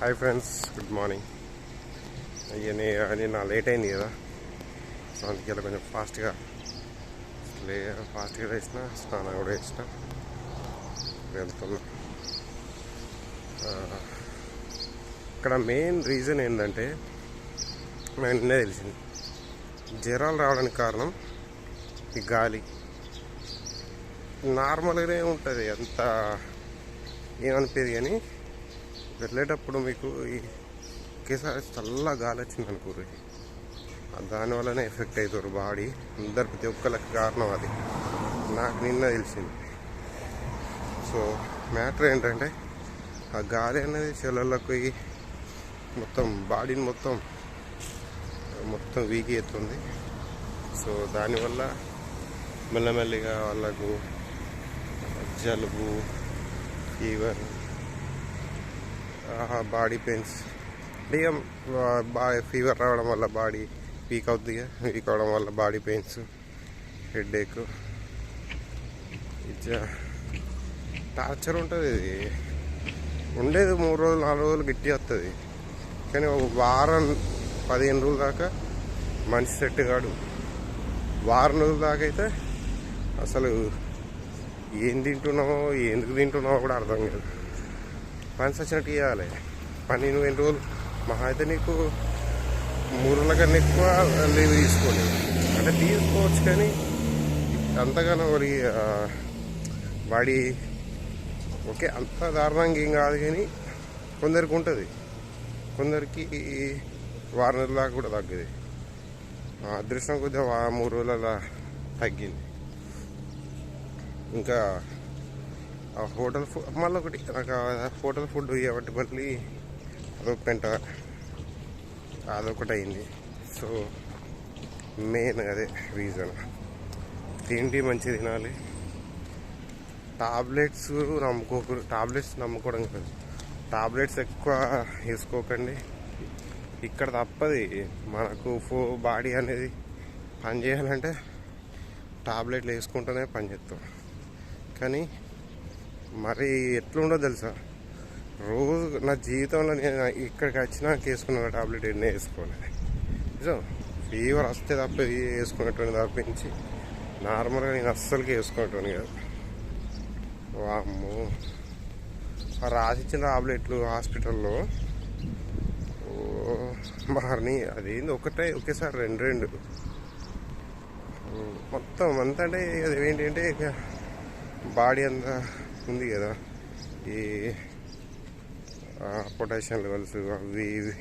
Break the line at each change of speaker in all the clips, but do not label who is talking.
Hi friends good morning అయ్యని అని నా లేట్ అయింది కదా. సో అందుకే కొంచెం ఫాస్ట్గా లే ఫాస్ట్గా వేసిన స్నానం కూడా వేసిన వెళ్తున్నా. ఇక్కడ మెయిన్ రీజన్ ఏంటంటే నాకు నిన్నే తెలిసింది. జ్వరాలు రావడానికి కారణం ఈ గాలి. నార్మల్గానే ఉంటుంది అంత. ఏమనిపించదు కానీ వెళ్ళేటప్పుడు మీకు ఈ ఒకేసారి చల్ల గాలి వచ్చింది అనుకోరు దానివల్లనే ఎఫెక్ట్ అవుతారు బాడీ. అందరు ప్రతి ఒక్కరికి కారణం అది. నాకు నిన్న తెలిసింది. సో మ్యాటర్ ఏంటంటే ఆ గాలి అనేది చెల్లలకు మొత్తం బాడీని మొత్తం మొత్తం వీక్ అవుతుంది సో దానివల్ల మెల్లమెల్లిగా వాళ్ళకు జలుబు ఫీవర్ బాడీ పెయిన్స్ అంటే ఇక బాగా ఫీవర్ రావడం వల్ల బాడీ వీక్ అవుతుంది వీక్ అవడం వల్ల బాడీ పెయిన్స్ హెడ్ ఏక్ ఇచ్చా టార్చర్ ఉంటుంది ఇది. ఉండేది మూడు రోజులు నాలుగు రోజులు గట్టి వస్తుంది కానీ ఒక వారం పదిహేను రోజుల దాకా మనిషి సెట్ కాడు. వారం రోజుల దాకా అయితే అసలు ఏం తింటున్నామో ఎందుకు తింటున్నామో కూడా అర్థం కాదు. పని వచ్చినట్టు ఇవ్వాలి పని నువ్వు ఎన్ని రోజులు? మహా అయితే నీకు మూడు రోజుల కన్నా ఎక్కువ లీవ్ తీసుకోండి అంటే తీసుకోవచ్చు కానీ అంతగానో మరి బాడీ ఓకే అంత దారుణంగా ఏం కాదు కానీ కొందరికి ఉంటుంది. కొందరికి వారం రోజుల దాకా కూడా తగ్గదు. అదృష్టం కొద్దిగా మూడు రోజుల తగ్గింది. ఇంకా హోటల్ ఫుడ్ మళ్ళీ ఒకటి నాకు హోటల్ ఫుడ్ కాబట్టి మళ్ళీ అదొక పెంట అదొకటి అయింది సో మెయిన్ అదే రీజన్ తిండి మంచిగా తినాలి. టాబ్లెట్స్ నమ్ముకోకూడదు టాబ్లెట్స్ నమ్ముకోవడం కాదు. టాబ్లెట్స్ ఎక్కువ వేసుకోకండి. ఇక్కడ తప్పది. మనకు ఫో బాడీ అనేది పని చేయాలంటే టాబ్లెట్లు వేసుకుంటూనే పని చేస్తాం కానీ మరి ఎట్లుండో తెలుసా? రోజు నా జీవితంలో నేను ఇక్కడికి వచ్చినాక వేసుకున్న టాబ్లెట్ ఎన్ని వేసుకోలేదు నిజం? ఫీవర్ వస్తే తప్ప వేసుకునేటువంటి తప్పించి నార్మల్గా నేను అస్సలకి వేసుకునేటువంటి కాదు. వామ్మో. రాసిచ్చిన టాబ్లెట్లు హాస్పిటల్లో ఓ అదేంది ఒకటే ఒకేసారి రెండు రెండు. మొత్తం అంతా అంటే అది ఏంటంటే ఇక బాడీ అంతా ఉంది కదా. ఈ పొటాషియం లెవెల్స్ అవి ఇవి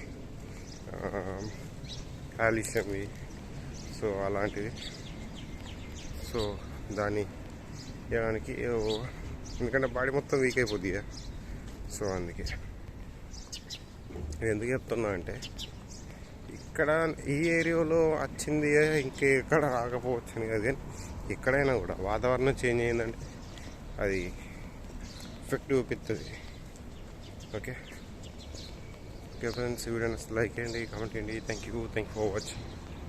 కాల్షియంవి సో అలాంటివి. సో దాన్ని చేయడానికి ఓ- ఎందుకంటే బాడీ మొత్తం వీక్ అయిపోద్ది కదా. సో అందుకే. నేను ఎందుకు చెప్తున్నా అంటే ఇక్కడ ఈ ఏరియాలో వచ్చింది ఇంకెక్కడ రాకపోవచ్చు అని కాదు కానీ ఎక్కడైనా కూడా వాతావరణం చేంజ్ అయిందంటే అది ఎఫెక్ట్ చూపిస్తుంది okay? Okay friends video like చేయండి కామెంట్ చేయండి. Thank you thank you for watching